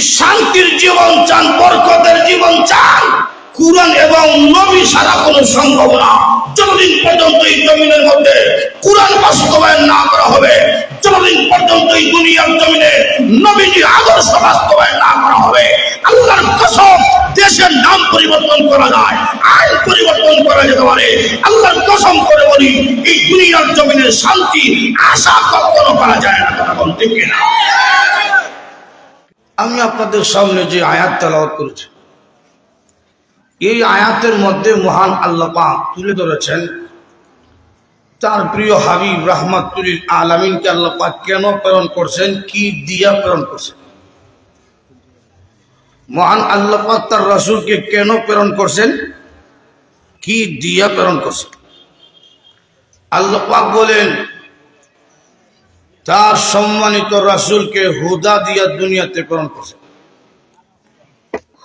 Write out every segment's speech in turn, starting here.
শান্তির জীবন চান, বরকতের জীবন চান। কুরআন এবং নবী সারা কোনো সম্ভব না। যতদিন পর্যন্ত এই জমিনের মধ্যে কুরআন বাস্তবায়ন না করা হবে, যতদিন পর্যন্ত এই দুনিয়ার জমিনে নবীজির আদর্শ বাস্তবায়ন না করা হবে, আল্লাহর কসম দেশের নাম পরিবর্তন করা যায়, আইন পরিবর্তন করা যেতে পারে। আল্লাহর কসম করে বলি, এই দুনিয়ার জমিনের শান্তি আশা কখনো করা যায় না, কথা বলতে কিনা আমি আপনাদের সামনে যে আয়াত তেলাওয়াত করেছি। এই আয়াতের মধ্যে মহান আল্লাহ পাক তুলে ধরেছেন, তার প্রিয় হাবিব রাহমাতুল আলামিনকে আল্লাহ পাক কেন প্রেরণ করছেন, কি দিয়া প্রেরণ করছেন? মহান আল্লাহ তার রাসূলকে কেন প্রেরণ করছেন? কি দিয়া প্রেরণ করছেন? আল্লাহ বলেন তার সম্মানিত রাসূলকে হুদা দিয়া দুনিয়াতে প্রেরণ করছেন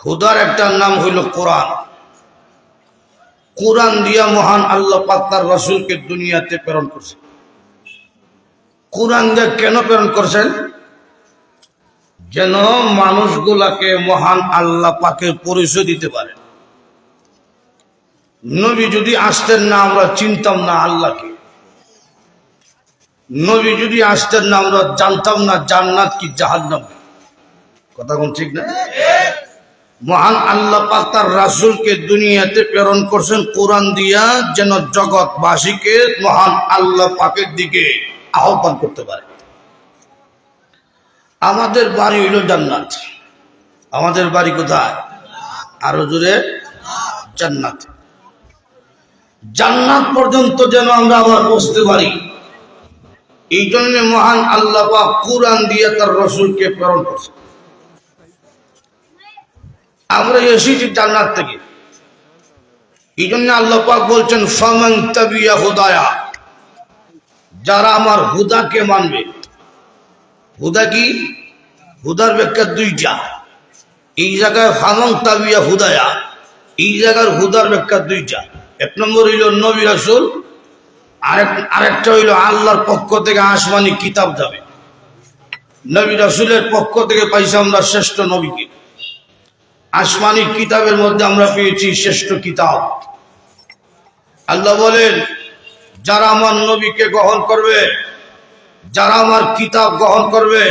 হুদার একটা নাম হইল কোরআন। কোরআন দিয়া মহান আল্লাহ পাক তার রসুলকে দুনিয়াতে প্রেরণ করছেন কোরআন দিয়া কেন প্রেরণ করছেন? যেন মানুষগুলাকে মহান আল্লাহ পাকের পরিচয় দিতে পারে। নবী যদি আসতেন না, আমরা চিনতাম না আল্লাহকে। নবী যদি আসতেন না, আমরা জানতাম না জান্নাত কি জাহান্নাম। কথা কোন ঠিক না? মহান আল্লাহ পাক তার রাসূলকে দুনিয়াতে প্রেরণ করছেন কোরআন দিয়া, যেন জগৎবাসীকে মহান আল্লাহ পাকের দিকে আহ্বান করতে পারে। আমাদের বাড়ি হইল জান্নাত। আমাদের বাড়ি কোথায়? আরও জোরে, জান্নাত। জান্নাত পর্যন্ত যেন আমরা আবার বসতে পারি। এই জন্য মহান আল্লাহ কোরআন দিয়ে তার রসুলকে প্রেরণ করছে। আমরা এসেছি জান্নাত থেকে। এই জন্য আল্লাহ পাক বলছেন, ফামান তাবিয়া হুদায়া। যারা আমার হুদাকে মানবে, হুদা কি? হুদার ব্যাখ্যা দুইটা। এই জায়গায় ফামান তাবিয়া হুদায়া, এই জায়গার হুদার ব্যাখ্যা দুইটা। এক নম্বর হইল নবী রাসূল আরেক, আরেকটা হইল আল্লাহর পক্ষ থেকে আসমানি কিতাব যাবে। নবী রাসূলের পক্ষ থেকে পাইছি আমরা শ্রেষ্ঠ নবীকে। আসমানি কিতাবের মধ্যে আমরা পেয়েছি শ্রেষ্ঠ কিতাব। আল্লাহ বলেন, যারা আমার নবীকে গ্রহণ করবে, যারা আমার কিতাব গ্রহণ করবে,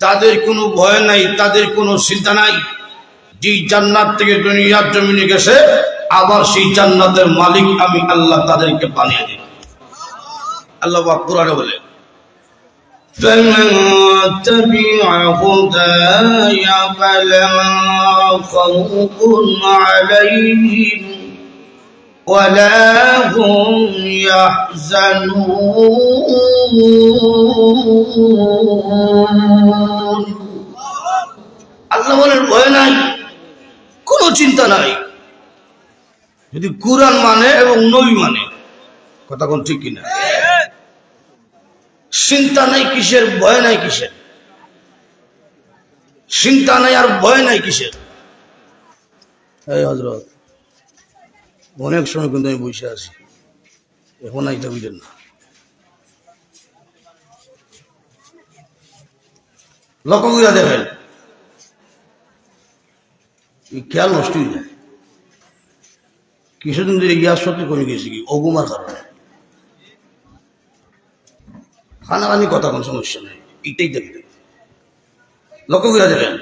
তাদের কোনো ভয় নাই, তাদের কোনো চিন্তা নাই। যে জান্নাত থেকে দুনিয়ার জমিনে গেছে, আবার সেই জান্নাতের মালিক আমি আল্লাহ তাদেরকে বানিয়ে দিই। আল্লাহ পাক কোরআনে বলে فمن تبع هداي فلا خوف عليهم ولا هم يحزنون আল্লাহ বলেন ভয় নাই কোনো চিন্তা নাই যদি কোরআন মানে এবং নবী মানে কথা কোন ঠিক কিনা? চিন্তা নাই কিসের, ভয় নাই কিসের? চিন্তা নাই আর ভয় নাই কিসের? এই হজরত অনেক সময় কিন্তু আমি বসে আছি। এখন আইটা বুঝলেন না। লক্ষ্য দেখেন। খেয়াল নষ্ট হয়ে যায়। কিছুদিন ধরে গ্যাস সত্যি কমে গেছে কি? অগুমার কারণে। হানাহানি কথা কোনো সমস্যা নেই। এইটাই দেখবেন লক্ষ্য করে দেখেন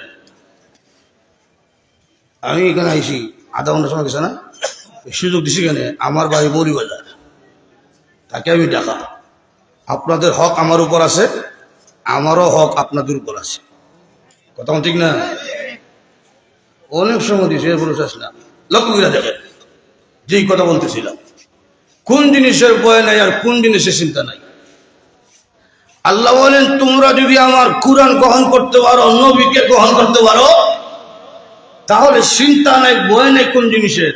আমি এখানে আইসি আধা ঘণ্টা সময় গেছে না? সুযোগ দিছি কেন আমার বাড়ি মৌলিবাজার তাকে আমি ডাকা। আপনাদের হক আমার উপর আছে, আমারও হক আপনাদের উপর আছে। কথা ঠিক না? অনেক সময় দিয়েছে শেষ না। লক্ষ্য করে দেখেন যেই কথা বলতেছিলাম। কোন জিনিসের ভয় নাই আর কোন জিনিসের চিন্তা নাই। আল্লাহ বলেন, তোমরা যদি আমার কোরআন গ্রহণ করতে পারো, নবীকে গ্রহণ করতে পারো, তাহলে চিন্তা নাই, ভয় নেই কোন জিনিসের।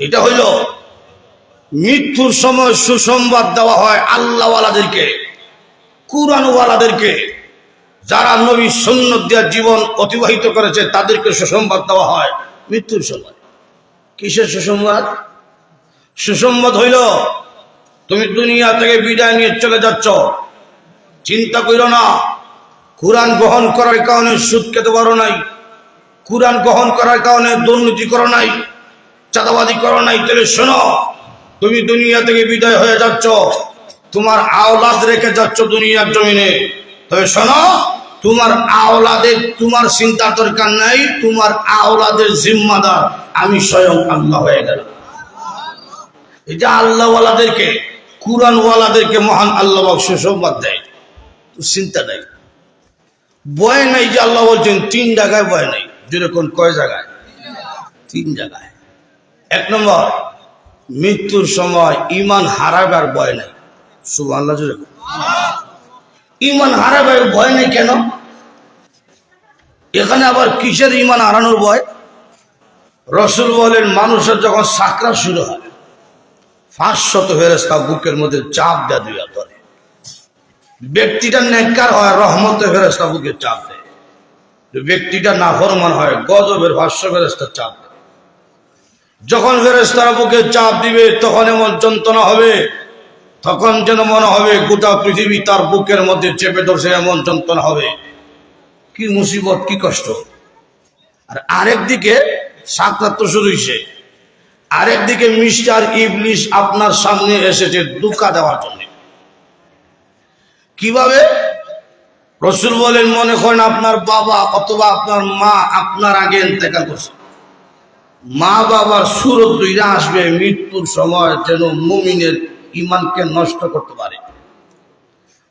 এটা হইল, মৃত্যুর সময় সুসংবাদ দেওয়া হয় আল্লাহওয়ালাদেরকে, কোরআনওয়ালাদেরকে। যারা নবী সন্ন্যত দেওয়ার জীবন অতিবাহিত করেছে, তাদেরকে সুসংবাদ দেওয়া হয় মৃত্যুর সময়। কিসের সুসংবাদ? সুসংবাদ হইল তুমি দুনিয়া থেকে বিদায় নিয়ে চলে যাচ্ছ। চিন্তা করো না। কোরআন গ্রহণ করার কারণে সুদ খেতে পারো নাই। কোরআন গ্রহণ করার কারণে দুর্নীতি করো নাই। চাঁদাবাদি করো নাই। তাহলে শোনো, তুমি দুনিয়া থেকে বিদায় হয়ে যাচ্ছ। তোমার আওলাদ রেখে যাচ্ছ দুনিয়ার জমিনে। তবে শোনো, তোমার আওলাদের, তোমার চিন্তা দরকার নাই। তোমার আওলাদের জিম্মাদার আমি স্বয়ং আল্লাহ হয়ে গেলাম। যে আল্লাহওয়ালাদেরকে কুরআনওয়ালাদেরকে মহান আল্লাহ সুসংবাদ দেয়। তো চিন্তা নেই। বয় নাই যে আল্লাহ বলছেন, তিন জায়গায় বয় নাই। যেরকম কয় জায়গায়? তিন জায়গায়। এক নম্বর, মৃত্যুর সময় ইমান হারাবার ভয় নাই। শুভ আল্লাহ। ইমান হারাবার ভয় নেই কেন? এখানে আবার কিসের ইমান হারানোর ভয়? রসুল বলেন, মানুষের যখন সাকরা শুরু হয় পাঁচশত ফেরেস্তা বুকের মধ্যে চাপ দেয়া দুইয়া ধরে। ব্যক্তিটা নেককার হয় রহমতে ফেরেস্তা বুকে চাপ দেয়। ব্যক্তিটা না নাফরমান হয়, গজবের ভাষ্য ফেরেস্তা চাপ দেয়। যখন ফেরেস্তারা বুকে চাপ দিবে, তখন এমন যন্ত্রণা হবে, তখন যেন মনে হবে গোটা পৃথিবী তার বুকের মধ্যে চেপে ধরছে, এমন যন্ত্রণা হবে। কি মুসিবত, কি কষ্ট। আর আরেক দিকে সাক্ষাৎ তো শুরু হয়েছে আরেক দিকে মিস্টার ইবলিশ আপনার সামনে এসেছে দুকা দেওয়ার জন্য। কীভাবে? রসুল বলেন, মনে করেন আপনার বাবা অথবা আপনার মা আপনার আগে ইন্তেকাল করছে। মা বাবার সুরত দুইটা আসবে, মৃত্যুর সময় যেন মুমিনের ইমানকে নষ্ট করতে পারে।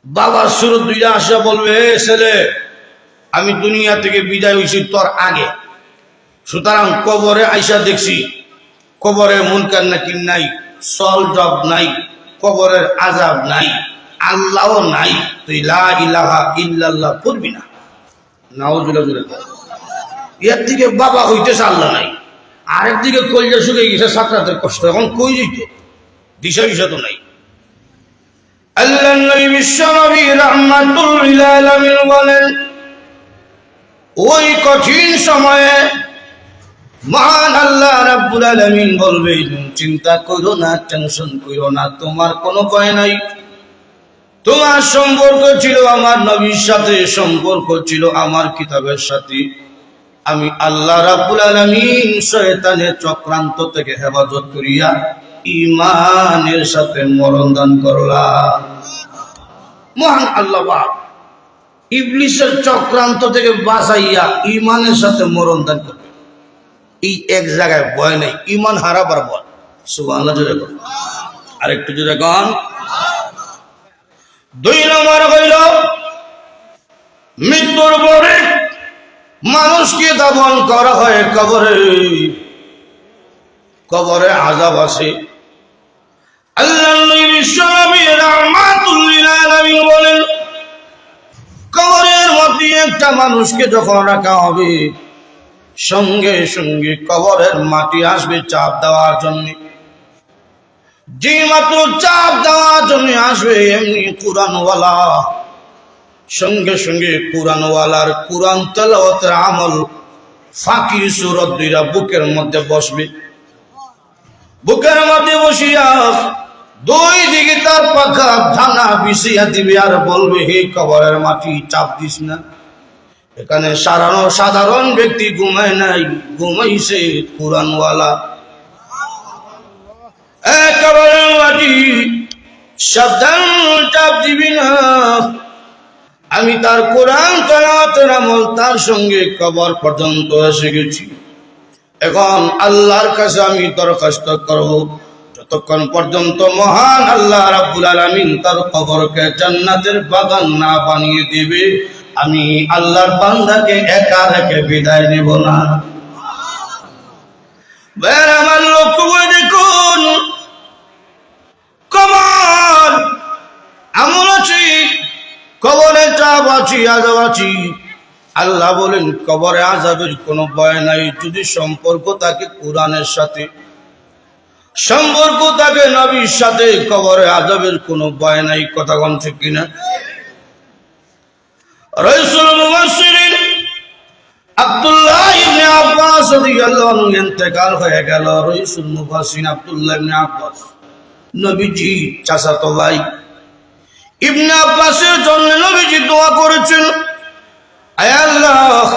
বাবার সুরত দুইটা আসে বলবে, "এ ছেলে, আমি দুনিয়া থেকে বিদায় হয়েছি তোর আগে। সুতরাং কবরে আইসা দেখছি কবরে মুনকার নাকির নাই সল জব নাই, কবরের আজাব নাই, আল্লাহও নাই। তুই লা ইলাহা ইল্লাল্লাহ করবি না। এর দিকে বাবা হইতেছে আল্লাহ নাই। আরেক দিকে কলজা শুকে গেছে সাকরাতের কষ্ট। এখন কই যেত দিশা বিষয় তো নাই। আল্লাহ নবী বিশ্বনবী বলেন, ওই কঠিন সময়ে মহান আল্লাহ রাব্বুল আলামিন বলবে চিন্তা করো না, টেনশন করো না, তোমার কোনো ভয় নাই। তোমার সম্পর্ক ছিল আমার নবীর সাথে, সম্পর্ক ছিল আমার কিতাবের সাথে। আমি আল্লাহ রাব্বুল আলামিন শয়তানের চক্রান্ত থেকে হেফাজত করিয়া ইমানের সাথে মরণ দান করলাম। মহান আল্লাহ ইবলিসের চক্রান্ত থেকে বাঁচাইয়া ইমানের সাথে মরণ দান করবে এই এক জায়গায় ভয় নেই ইমান হারাবার ভয়। সুবহানাল্লাহ, জোরে কর জোরে কন। দুই নম্বর হইল, মৃত্যুর পরে মানুষকে দাফন করা হয় কবরে। কবরে আজাব আছে বলেন, কবরের মধ্যে একটা মানুষকে যখন রাখা হবে সঙ্গে সঙ্গে কবরের মাটি আসবে চাপ দেওয়ার জন্য। যে মাত্র চাপ দেওয়ার জন্য আসবে, এমনি কোরআনওয়ালা। সঙ্গে সঙ্গে কোরআনওয়ালার কোরআন তেলাওয়াতের আমল ফাঁকি সুরত দুইরা বুকের মধ্যে বসবে। বুকের মধ্যে বসিয়া দুই দিকে তার পাখা ধানা বিছিয়া দিবে আর বলবে, হে কবরের মাটি, চাপ দিস না। এখানে সারানো সাধারণ ব্যক্তি ঘুমায় নাই, ঘুমাইছে কোরআনওয়ালা। একেবারে আমি তার কোরআন তার সঙ্গে কবর পর্যন্ত এসে গেছি। এখন আল্লাহর কাছে আমি দরখাস্ত করব। যতক্ষণ পর্যন্ত মহান আল্লাহ রাব্বুল আলামিন তার কবরকে জান্নাতের বাগান না বানিয়ে দিবে আমি আল্লাহর বান্দাকে একা রেখে বিদায় নেব না। আমার লক্ষ্য করে দেখুন। কবর। আমল আছে। কবরে চাপ আছি, আজাব আছি। আল্লাহ বলেন, কবরে আজাবের কোনো ভয় নাই। যদি সম্পর্ক থাকে কোরআনের সাথে, সম্পর্ক থাকে নবীর সাথে, কবরে আজাবের কোনো ভয় নাই। কথা ঠিক কিনা? হয়ে গেল। নবীজি ভাই। নবীজি দোয়া করেছেন আল্লাহ,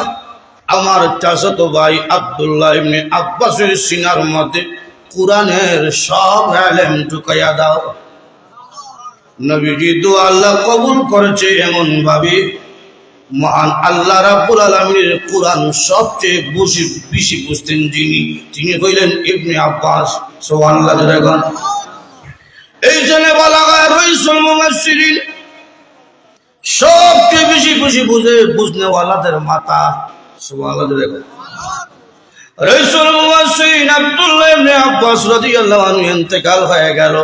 আমার চাচাতো ভাই আব্দুল্লাহ ইবনে আব্বাসের সিনার মধ্যে কোরআনের সব এলেম ঢুকাইয়া দাও। নবীজি দু আল্লাহ কবুল করেছে এমন ভাবে মহান আল্লাহ রাব্বুল আলামিনের কোরআন সবচেয়ে বেশি বেশি বুঝতেন যিনি। তিনি হইলেন ইবনে আব্বাস সুবহানাল্লাহ জোরে এই জন্য বলা হয় রইসুল মুমাসসিরিন সবচেয়ে বেশি খুশি বুঝে বুঝনেওয়ালাদের মাতা সুবহানাল্লাহ। জোরে বলেন। রইসুল মুমাসসিরিন আব্দুল্লাহ ইবনে আব্বাস রাদিয়াল্লাহু আনহু ইন্তেকাল হয়ে গেল।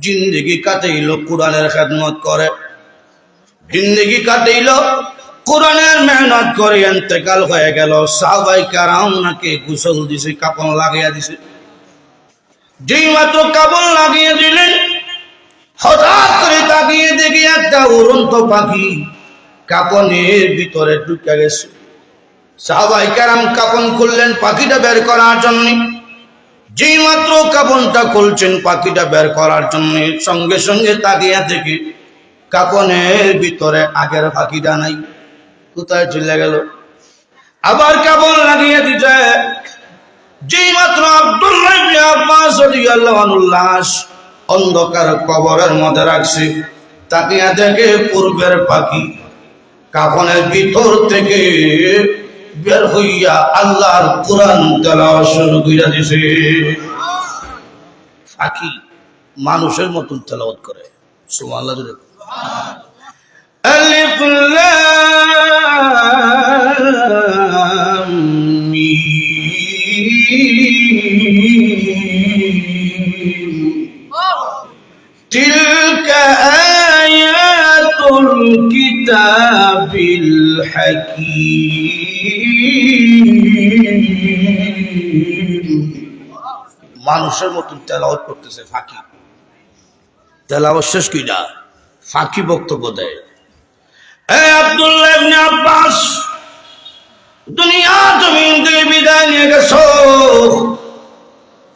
জিন্দেগি কাটাইল কোরআনের খেদমত করে। জিন্দেগি কাটাইল, কোরআনের মেহনত করে ইন্তেকাল হয়ে গেল, সাহাবাই কারাম নাকি গোসল দিছে কাপড় লাগাইয়া দিছে। যেই মাত্র কাপড় লাগিয়ে দিলেন, হঠাৎ করে তাকিয়ে দেখি একটা উড়ন্ত পাখি কাপনের ভিতরে ঢুকে গেছে। সাহাবাই কারাম কাপন খুললেন পাখিটা বের করার জন্য। যেই মাত্র কাপনটা খুলছেন পাখিটা বের করার জন্য, সঙ্গে সঙ্গে তাকিয়ে দেখি কাপনের ভিতরে আগের ফাঁকিটা নাই। কোথায় চলে গেল? আবার কাপন লাগিয়ে দিতে। যেই মাত্র আব্দুল্লাহ অন্ধকার কবরের মধ্যে রাখছে তাকিয়া দেখে পূর্বের পাখি কাফনের ভিতর থেকে বের হইয়া আল্লাহর কোরআন তেলাওয়াত শুরু কইরা দিছে। পাখি মানুষের মতন তেলাওয়াত করে। সুবহানাল্লাহ জোরে বলো। আলিফ লাম মিম تلك آيات الكتاب الحكيم মানুষের মতন তেলাওয়াত করতেছে ফাঁকি তেলাওয়াত শেষ কিনা ফাঁকি বক্তব্য দেয়। আব্বাস, দুনিয়া থেকে বিদায় নিয়ে গেছো।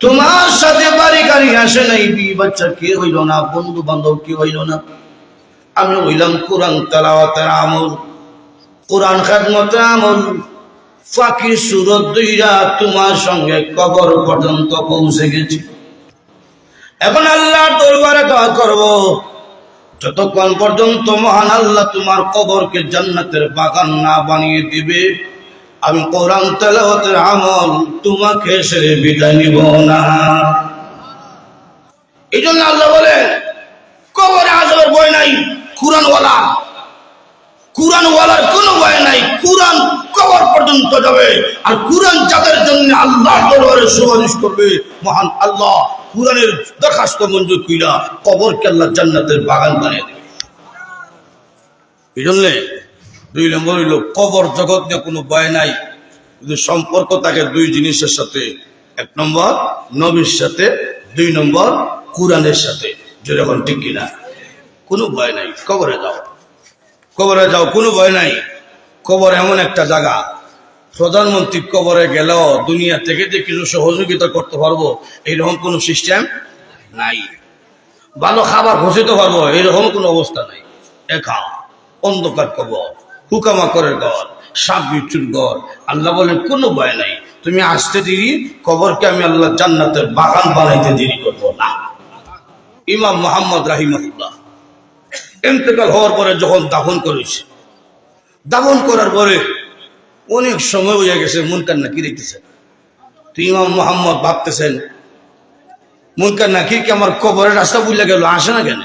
তোমার সাথে বাড়ি গাড়ি আসে নাই বি বাচ্চা কে হইল না বন্ধু বান্ধব কে হইল না? আমি হইলাম কোরআন তেলাওয়াতের আমল, কোরআন খাদমতের আমল। ফাঁকি সুরত দুইরা তোমার সঙ্গে কবর পর্যন্ত পৌঁছে গেছি। এখন আল্লাহ দরবারে দোয়া করব। যতক্ষণ পর্যন্ত মহান আল্লাহ তোমার কবরকে জান্নাতের বাগান না বানিয়ে দিবে, আমি কোরআন তেলাওয়াতের আমল তোমাকে ছেড়ে বিদায় নিব না। এই জন্য আল্লাহ বলেন, কবরে আজবের ভয় নাই, কুরআনওয়ালা। কুরআনওয়ালার কোনো ভয় নাই, কুরআন কবর পর্যন্ত যাবে। আর কুরআন যাদের জন্য আল্লাহ দরবারে সুপারিশ করবে, মহান আল্লাহ, কুরআনের দরখাস্ত মঞ্জুর কইরা কবরকে আল্লাহ জান্নাতের বাগান বানিয়ে দেবে। এই দুই নম্বর হইল কবর জগৎ নিয়ে কোনো ভয় নাই। কিন্তু সম্পর্ক থাকে দুই জিনিসের সাথে। এক নম্বর, নবীর সাথে। দুই নম্বর, কোরআনের সাথে। যেরকম ঠিক কিনা? কোনো ভয় নাই। কবরে যাও। কবরে যাও, কোনো ভয় নাই। কবর এমন একটা জায়গা। প্রধানমন্ত্রী কবরে গেলেও দুনিয়া থেকে যে কিছু সহযোগিতা করতে পারব, এইরকম কোনো সিস্টেম নাই। ভালো খাবার ঘোষিতে পারব, এইরকম কোনো অবস্থা নাই। একা, অন্ধকার কবর হুকামাকরের ঘর, সাপ বিচ্ছুর ঘর, আল্লাহ বলেন কোনো ভয় নাই। তুমি আসতে দেরি, কবরকে আমি আল্লাহ জান্নাতের বাগান বানাইতে দেরি করব না। ইমাম মোহাম্মদ রাহিমুল্লাহ ইন্তেকাল হওয়ার পরে যখন দাফন করেছে দাফন করার পরে অনেক সময় হয়ে গেছে মন কান্না কি দেখতেছেন? তো ইমাম মোহাম্মদ ভাবতেছেন মন কান্না কি আমার কবরের রাস্তা বুঝলে গেল, আসে না কেন?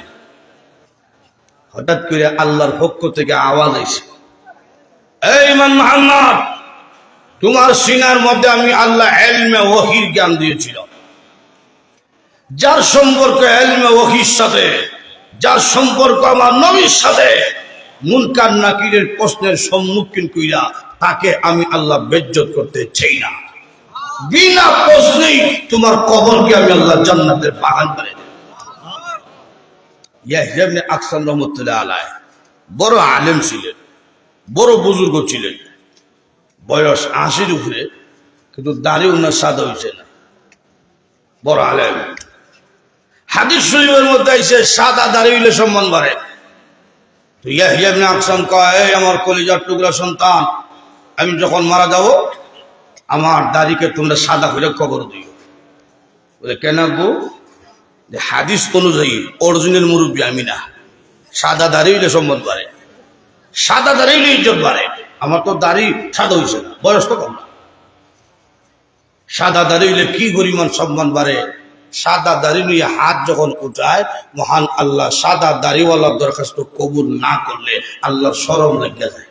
হঠাৎ করে আল্লাহর পক্ষ থেকে আওয়াজ আইছে। এই ইমাম মোহাম্মদ, তোমার সিনার মধ্যে আমি আল্লাহ এলমে ওহির জ্ঞান দিয়েছিলাম। যার সম্পর্ক এলমে ওহির সাথে, যার সম্পর্ক আমার নবীর সাথে মুনকার নাকিরের প্রশ্নের সম্মুখীন কইরা তাকে আমি আল্লাহ বেজ্জত করতে চাই না। বিনা প্রশ্নেই তোমার কবরকে আমি আল্লাহ জান্নাতের বাগান করে দেব। ইয়াহিয়া ইবনে রহমতুল্লাহ আলায় বড় আলেম ছিলেন, বড় বুজুর্গ ছিলেন। বয়স আশির উপরে, কিন্তু দাড়ি উনার সাদা হয়েছে না। বড় আলেম। হাদিস শরীফের মধ্যে এসে সাদা দাড়ি হইলে সম্মান বাড়ে। তো তো আকসাম কয়, "এই আমার কলিজার টুকরা সন্তান, আমি যখন মারা যাব, আমার দাড়িকে তোমরা সাদা করে কবর দিও। বলে, কেন গো? যে হাদিস অনুযায়ী অর্জুনের মুরব্বী আমি না। সাদা দাড়ি হইলে সম্মান বাড়ে, সাদা দাড়ি হইলে ইজ্জত বাড়ে। আমার তো দাড়ি সাদা হয়েছে না, বয়স কম না। সাদা দাড়ি হইলে কি পরিমাণ সম্মান বাড়ে? সাদা দাড়ি নিয়ে হাত যখন উঠায়, মহান আল্লাহ সাদা দাড়িওয়ালার দরখাস্ত কবুল না করলে আল্লাহর সরম লেগে যায়।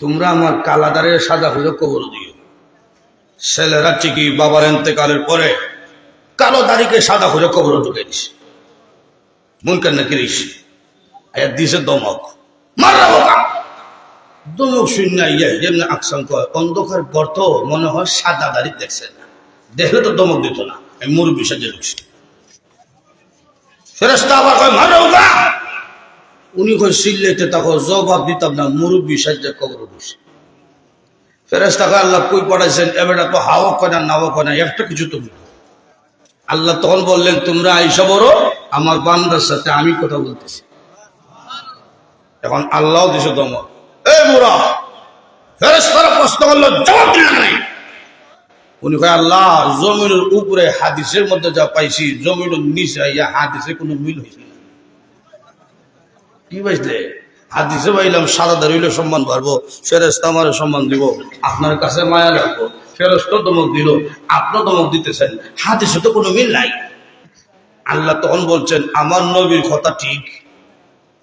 তোমরা আমার কালা দাঁড়িয়ে সাদা হইলে কবর দিও। ছেলেরা ঠিকই বাবার এন্তেকালের পরে কালো দাড়িকে সাদা হইলে কবর ঢুকে দিস মন কেন কিরিস দিছে দমক। মারা দমক শূন্য ইয়ে যেমনি আকসাম কয়, অন্ধকার গর্ত মনে হয় সাদা দাড়ি দেখছে না। দেখলে তো দমক দিত না। আমি মুরব্বী সাজে ঢুকছি। ফেরেস্তা আবার কয় উনি কই সিল্লেতে তখন জবাব দিতাম না, মুরব্বী সাজে কবর ঢুকছে ফেরেস্তা কয়, আল্লাহ কই পড়াইছেন? এবারে তো হাওয়া কয় না, নাওয়া কয় না, একটা কিছু তুমি আল্লাহ তখন বললেন, তোমরা আইসা বড়, আমার বান্দার সাথে আমি কথা বলতেছি। এখন আল্লাহ দিছে দম এ মুরা! ফেরেশতারা প্রশ্ন করল, জবাব দিল না নাই উনি কয়, আল্লাহ, জমিনের উপরে হাদিসের মধ্যে যা পাইছি, জমিনের নিচে ইয়া হাদিসে কোনো মিল হয়েছে না। কি পাইছিলে হাদিসে পাইলাম সাদা দাঁড়িয়ে সম্মান পারব ফেরেস্তা আমার সম্মান দিব, আপনার কাছে মায়া রাখব ফেরস্ত দমক দিল আপনার দমক দিতেছেন, হাদিসে তো কোনো মিল নাই। আল্লাহ তখন বলছেন, আমার নবীর কথা ঠিক,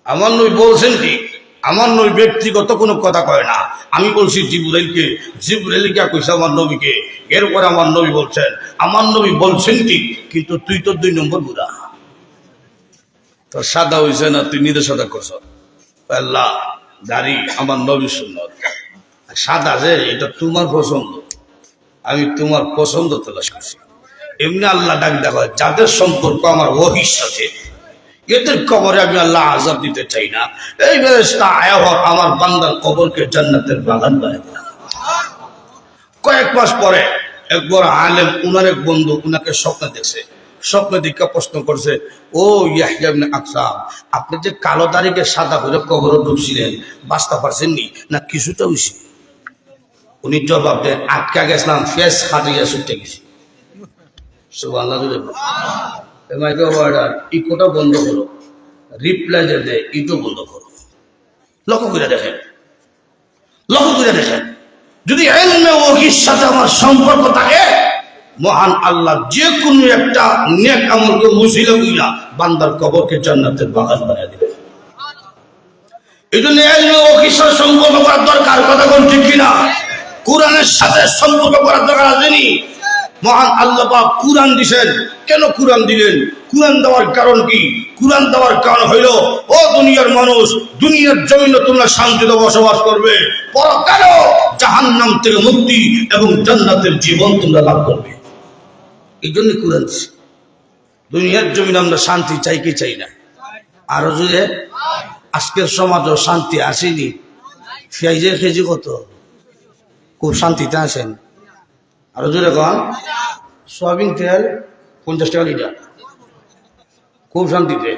আমার নবী বলছেন ঠিক, আমার নবী ব্যক্তিগত কোনো কথা কয় না। আমি বলছি, জিবরাইলকে জিবরাইলকে কইছে আমার নবীকে এরপরে আমার নবী বলছেন, আমার নবী বলছেন ঠিক, কিন্তু তুই তো দুই নম্বর বুড়া। তো সাদা হইছে না, তুই নিজে সাদা করছ। আল্লাহ, দাড়ি আমার নবী সুন্নত। আর সাদা যে, এটা তোমার পছন্দ। আমি তোমার পছন্দ তলাশ করছি। এমনি আল্লাহ ডাক দেখা যাদের সম্পর্ক আমার ওহির সাথে এদের কবরে আমি আল্লাহ আজাব দিতে চাই না। এই বেরেস্তা আমার বান্দার কবরকে জান্নাতের বাগান বানিয়ে কয়েক মাস পরে একবার আলেম উনার এক বন্ধু, উনাকে স্বপ্নে দেখছে। স্বপ্নে দীক্ষা প্রশ্ন করছে, ও ইয়াহিয়াবনে আকসাম আপনি যে কালো তারিখে সাদা করে কবর ঢুকছিলেন, বাঁচতে পারছেন নি? কিছুটা হয়েছে উনি জবাব দেন, আটকা গেছিলাম, ফেস খাটিয়া ছুটে গেছি। ইকোটা বন্ধ করো। রিপ্লাই দেয়, ইটো বন্ধ করো। লক্ষ্য করে দেখেন। লক্ষ্য করে দেখেন। যদি এলমে ওহির সাথে আমার সম্পর্ক থাকে, মহান আল্লাহ যে কোনো একটা নেক আমলকে মুসিলা বুঝা বান্দার কবরকে জান্নাতের বাগান বানিয়ে দিবে। এই জন্য এলমে ওহির সাথে সম্পর্ক করার দরকার, কথা কোন ঠিক কিনা? কোরআনের সাথে সম্পর্ক করার দরকার আছে মহান আল্লাহ পাক কুরআন দিছেন। কেন কুরআন দিলেন? কুরআন দেওয়ার কারণ কি? কুরআন দেওয়ার কারণ হইল, ও দুনিয়ার মানুষ, দুনিয়ার জমিনে তোমরা শান্তিতে বসবাস করবে। পরকালও জাহান্নাম থেকে মুক্তি এবং জান্নাতের জীবন তোমরা লাভ করবে। এই জন্য কুরআন দুনিয়ার জমিনে আমরা শান্তি চাই কি চাই না? আরও যদি আজকের সমাজও শান্তি আসেনি। পেঁয়াজের কেজি কত? খুব শান্তিতে আসেন আরও জোরে কন। সয়াবিন তেল পঞ্চাশ টাকা লিটার। খুব শান্তিতে।